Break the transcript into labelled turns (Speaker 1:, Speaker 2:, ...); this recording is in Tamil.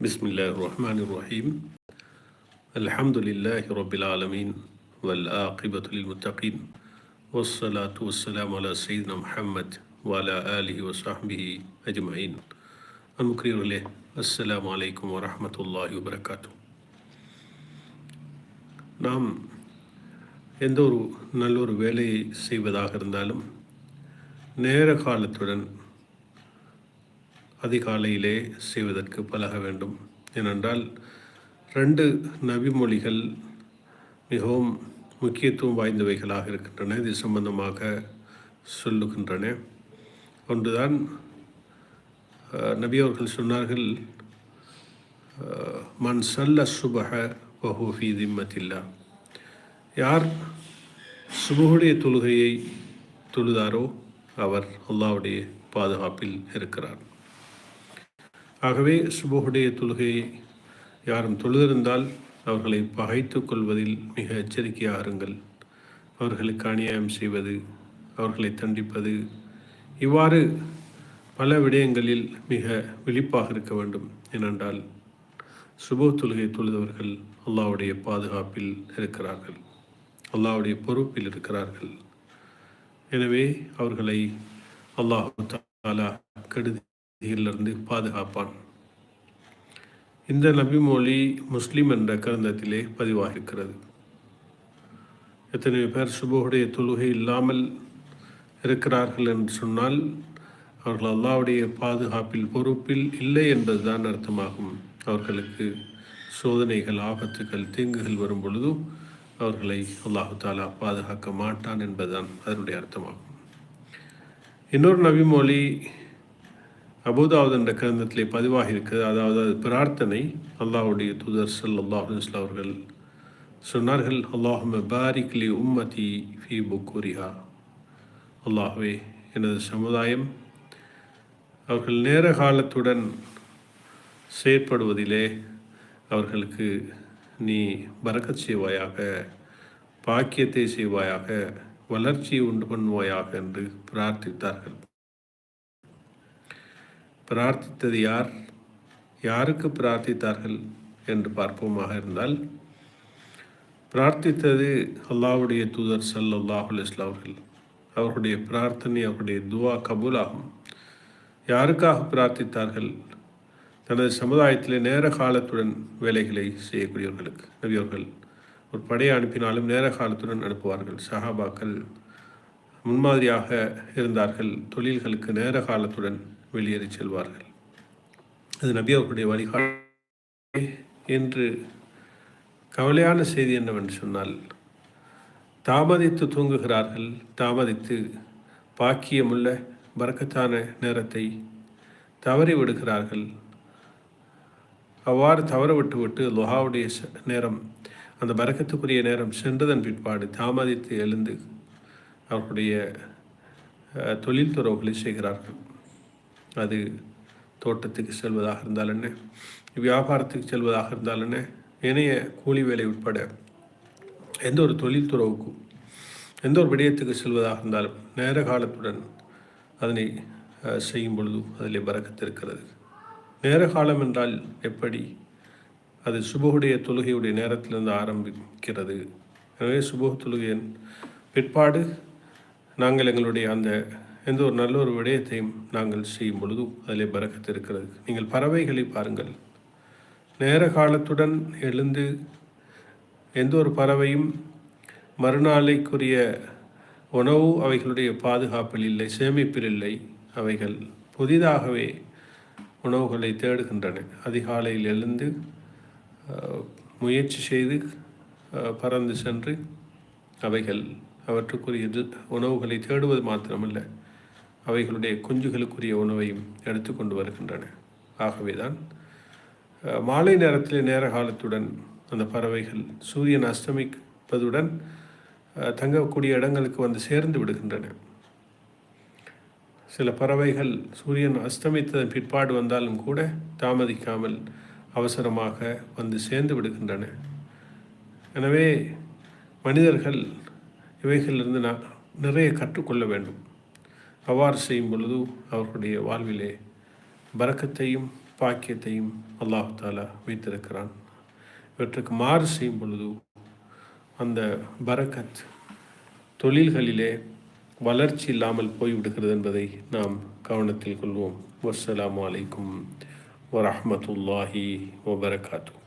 Speaker 1: بسم الله الرحمن الرحيم الحمد لله رب العالمين والآقبة للمتقين والصلاة والسلام على سيدنا محمد وعلى آله وصحبه أجمعين அன்புக்குரியவர்களே அஸ்ஸலாமு அலைக்கும் வரஹ்மத்துல்லாஹி வபரகாத்து நாம் எந்த ஒரு நல்ல ஒரு வேலையை செய்வதாக இருந்தாலும் நேர காலத்துடன் அதிகாலையிலே செய்வதற்கு பழக வேண்டும். ஏனென்றால் ரெண்டு நபிமொழிகள் மிகவும் முக்கியத்துவம் வாய்ந்தவைகளாக இருக்கின்றன. இது சம்பந்தமாக சொல்லுகின்றன. ஒன்றுதான் நபி அவர்கள் சொன்னார்கள் மண் சல்ல சுபஹ வஹூஃபி திம்மத்தில்லா. யார் சுபகுடைய தொழுகையை தொழுதாரோ அவர் அல்லாவுடைய பாதுகாப்பில் இருக்கிறார். ஆகவே சுபகுடைய தொழுகையை யாரும் தொழுதிருந்தால் அவர்களை பகைத்து கொள்வதில் மிக எச்சரிக்கையாக இருங்கள். அவர்களுக்கு அநியாயம் செய்வது அவர்களை தண்டிப்பது இவ்வாறு பல விடயங்களில் மிக விழிப்பாக இருக்க வேண்டும் ஏனென்றால் சுப தொழுகை தொழுதவர்கள் அல்லாஹ்வுடைய பாதுகாப்பில் இருக்கிறார்கள். அல்லாவுடைய பொறுப்பில் இருக்கிறார்கள். எனவே அவர்களை அல்லாஹு தாலா இதிலிருந்து பாதுகாப்பான். இந்த நபி மொழி முஸ்லீம் என்ற கிரந்தத்திலே பதிவாகிருக்கிறது எத்தனை பேர் சுபுடைய தொழுகை இல்லாமல் இருக்கிறார்கள் என்று சொன்னால் அவர்கள் அல்லாவுடைய பாதுகாப்பில் பொறுப்பில் இல்லை என்பதுதான் அர்த்தமாகும். அவர்களுக்கு சோதனைகள் ஆபத்துகள் தீங்குகள் வரும் பொழுது அவர்களை அல்லாஹு தாலா பாதுகாக்க மாட்டான் என்பதுதான் அதனுடைய அர்த்தமாகும். இன்னொரு நபிமொழி அபுதாவுத் என்ற கிரந்தத்திலே பதிவாகி அதாவது அது பிரார்த்தனை. அல்லாஹுடைய தூதர் ஸல்லல்லாஹு இஸ்லா அவர்கள் சொன்னார்கள் அல்லாஹும பாரிக்லி உம்மதி ஃபி புக்குரிஹா அல்லாஹ்வே எனது சமுதாயம் அவர்கள் நேர காலத்துடன் செயற்படுவதிலே அவர்களுக்கு நீ பறக்கச் செய்வாயாக பாக்கியத்தை செய்வாயாக வளர்ச்சியை உண்டு பண்ணுவாயாக என்று பிரார்த்தித்தார்கள். பிரார்த்தித்தது யார்? யாருக்கு பிரார்த்தித்தார்கள் என்று பார்ப்போமாக இருந்தால் பிரார்த்தித்தது அல்லாவுடைய தூதர் சல்லாஹுல் இஸ்லாமர்கள் அவர்களுடைய பிரார்த்தனை அவருடைய துவா கபூலாகும். யாருக்காக பிரார்த்தித்தார்கள்? தனது சமுதாயத்தில் நேர காலத்துடன் வேலைகளை செய்யக்கூடியவர்களுக்கு. நபியவர்கள் ஒரு படையை அனுப்பினாலும் நேர காலத்துடன் அனுப்புவார்கள். சஹாபாக்கள் முன்மாதிரியாக இருந்தார்கள். தொழில்களுக்கு நேர காலத்துடன் வெளியேறி செல்வார்கள். அது நபி அவர்களுடைய வழிகாட்டு என்று கவலையான செய்தி என்னவென்று சொன்னால் தாமதித்து தூங்குகிறார்கள் தாமதித்து பாக்கியமுள்ள பறக்கத்தான நேரத்தை தவறி விடுகிறார்கள். அவ்வாறு தவற விட்டு விட்டு லுஹாவுடைய நேரம் அந்த பறக்கத்துக்குரிய நேரம் சென்றதன் பிற்பாடு தாமதித்து எழுந்து அவர்களுடைய தொழில் துறவுகளை செய்கிறார்கள். அது தோட்டத்துக்கு செல்வதாக இருந்தால் என்ன? வியாபாரத்துக்கு செல்வதாக இருந்தால் என்ன? இணைய கூலி வேலை உட்பட எந்த ஒரு தொழில் துறவுக்கும் எந்த ஒரு விடயத்துக்கு செல்வதாக இருந்தாலும் நேர காலத்துடன் அதனை செய்யும் பொழுது அதில் பறக்கத்திருக்கிறது நேர காலம் என்றால் எப்படி? அது சுபகுடைய தொழுகையுடைய நேரத்திலிருந்து ஆரம்பிக்கிறது. எனவே சுப தொழுகையின் பிற்பாடு நாங்கள் எங்களுடைய அந்த எந்த ஒரு நல்ல ஒரு விடயத்தையும் நாங்கள் செய்யும் பொழுதும் அதிலே பறக்கத்து இருக்கிறது. நீங்கள் பறவைகளை பாருங்கள். நேர காலத்துடன் எழுந்து எந்த ஒரு பறவையும் மறுநாளைக்குரிய உணவு அவைகளுடைய பாதுகாப்பில் இல்லை சேமிப்பில் இல்லை. அவைகள் புதிதாகவே உணவுகளை தேடுகின்றன. அதிகாலையில் எழுந்து முயற்சி செய்து பறந்து சென்று அவைகள் அவற்றுக்குரிய உணவுகளை தேடுவது மாத்திரமல்ல. அவைகளுடைய குஞ்சுகளுக்குரிய உணவையும் எடுத்துக்கொண்டு வருகின்றன. ஆகவேதான் மாலை நேரத்தில் நேர காலத்துடன் அந்த பறவைகள் சூரியன் அஸ்தமிப்பதுடன் தங்கக்கூடிய இடங்களுக்கு வந்து சேர்ந்து விடுகின்றன. சில பறவைகள் சூரியன் அஸ்தமித்ததன் பிற்பாடு வந்தாலும் கூட தாமதிக்காமல் அவசரமாக வந்து சேர்ந்து விடுகின்றன. எனவே மனிதர்கள் இவைகளிலிருந்து நான் நிறைய கற்றுக்கொள்ள வேண்டும். அவ்வாறு செய்யும் பொழுது அவர்களுடைய வாழ்விலே பரக்கத்தையும் பாக்கியத்தையும் அல்லாஹு தாலா வைத்திருக்கிறான். இவற்றுக்கு மாறு செய்யும் பொழுது அந்த பரக்கத் தொழில்களிலே வளர்ச்சி இல்லாமல் போய்விடுகிறது என்பதை நாம் கவனத்தில் கொள்வோம். வசலாம் அலைக்கும் வரமத்துல்லாஹி வபரகாத்து